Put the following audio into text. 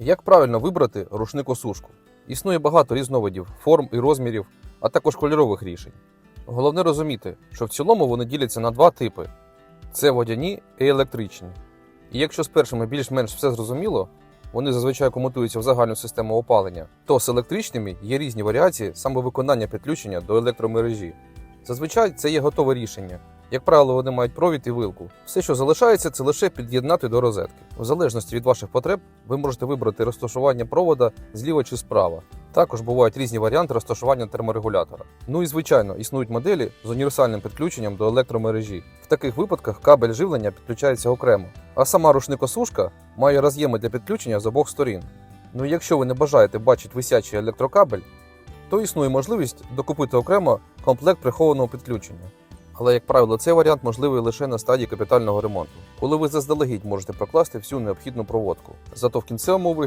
Як правильно вибрати рушник-осушку? Існує багато різновидів, форм і розмірів, а також кольорових рішень. Головне розуміти, що в цілому вони діляться на два типи: це водяні і електричні. І якщо з першими більш-менш все зрозуміло, вони зазвичай комутуються в загальну систему опалення, то з електричними є різні варіації саме виконання підключення до електромережі. Зазвичай це є готове рішення. Як правило, вони мають провід і вилку. Все, що залишається, це лише під'єднати до розетки. В залежності від ваших потреб, ви можете вибрати розташування провода зліва чи справа. Також бувають різні варіанти розташування терморегулятора. Ну і звичайно, існують моделі з універсальним підключенням до електромережі. В таких випадках кабель живлення підключається окремо, а сама рушникосушка має роз'єми для підключення з обох сторін. Ну і якщо ви не бажаєте бачити висячий електрокабель, то існує можливість докупити окремо комплект прихованого підключення. Але, як правило, цей варіант можливий лише на стадії капітального ремонту, коли ви заздалегідь можете прокласти всю необхідну проводку. Зато в кінцевому вигляді